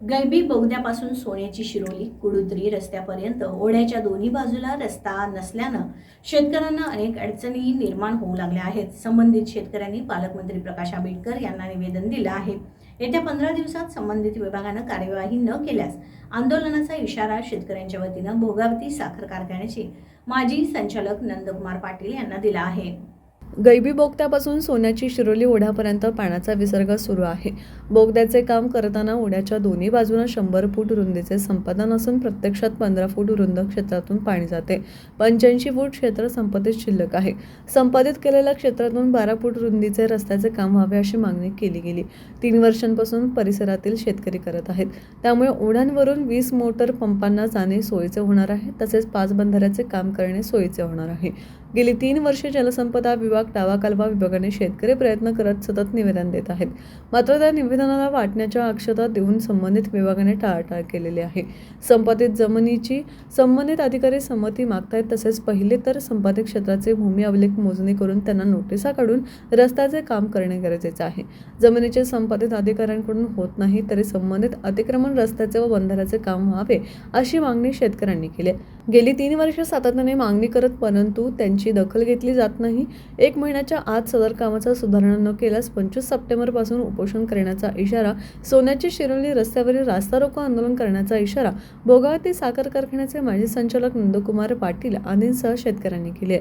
गैबी बोगद्यापासून सोन्याची शिरोली कुडुत्री रस्त्यापर्यंत ओढ्याच्या दोन्ही बाजूला रस्ता नसल्यानं शेतकऱ्यांना अनेक अडचणी निर्माण होऊ लागल्या आहेत. संबंधित शेतकऱ्यांनी पालकमंत्री प्रकाश आंबेडकर यांना निवेदन दिलं आहे. येत्या पंधरा दिवसात संबंधित विभागानं कार्यवाही न केल्यास आंदोलनाचा इशारा शेतकऱ्यांच्या वतीनं भोगावती साखर कारखान्याचे माजी संचालक नंदकुमार पाटील यांना दिला आहे. गैबी बोगद्यापासून सोन्याची शिरोली ओढ्यापर्यंत पाण्याचा विसर्ग सुरू आहे. बोगद्याचे काम करताना ओढ्याच्या दोन्ही बाजूला शंभर फूट रुंदीचे संपादन असून प्रत्यक्षात पंधरा फूट रुंद क्षेत्रातून पाणी जाते. पंच्याऐंशी फूट क्षेत्र संपादित शिल्लक आहे. संपादित केलेल्या क्षेत्रातून बारा फूट रुंदीचे रस्त्याचे काम व्हावे अशी मागणी केली गेली. तीन वर्षांपासून परिसरातील शेतकरी करत आहेत. त्यामुळे ओढ्यांवरून वीस मोटर पंपांना जाणे सोयीचे होणार आहे. तसेच पाच बंधाऱ्याचे काम करणे सोयीचे होणार आहे. गेली तीन वर्षे जलसंपदा विभाग टावा कालवा विभागाने शेतकरी प्रयत्न करत सतत निवेदन देत आहेत. मात्र त्या निवेदनाला वाटण्याच्या अक्षता देऊन संबंधित विभागाने टाळाटाळ केलेली आहे. संपादित जमिनीची संबंधित अधिकारी संमती मागतायत तसेच पहिले तर संपादित क्षेत्राचे भूमी अवलेख मोजणी करून त्यांना नोटिसा काढून रस्त्याचे काम करणे गरजेचे आहे. जमिनीचे संपादित अधिकाऱ्यांकडून होत नाही तरी संबंधित अतिक्रमण रस्त्याचे व बंधाऱ्याचे काम व्हावे अशी मागणी शेतकऱ्यांनी केली गेली तीन वर्ष सातत्याने मागणी करत परंतु त्यांची दखल घेतली जात नाही. एक महिन्याच्या आत सदर कामाचा सुधारणा न केल्यास पंचवीस सप्टेंबरपासून उपोषण करण्याचा इशारा सोन्याची शिरोली रस्त्यावरील रास्ता रोको आंदोलन करण्याचा इशारा भोगावती साखर कारखान्याचे माजी संचालक नंदकुमार पाटील आदींसह शेतकऱ्यांनी केले.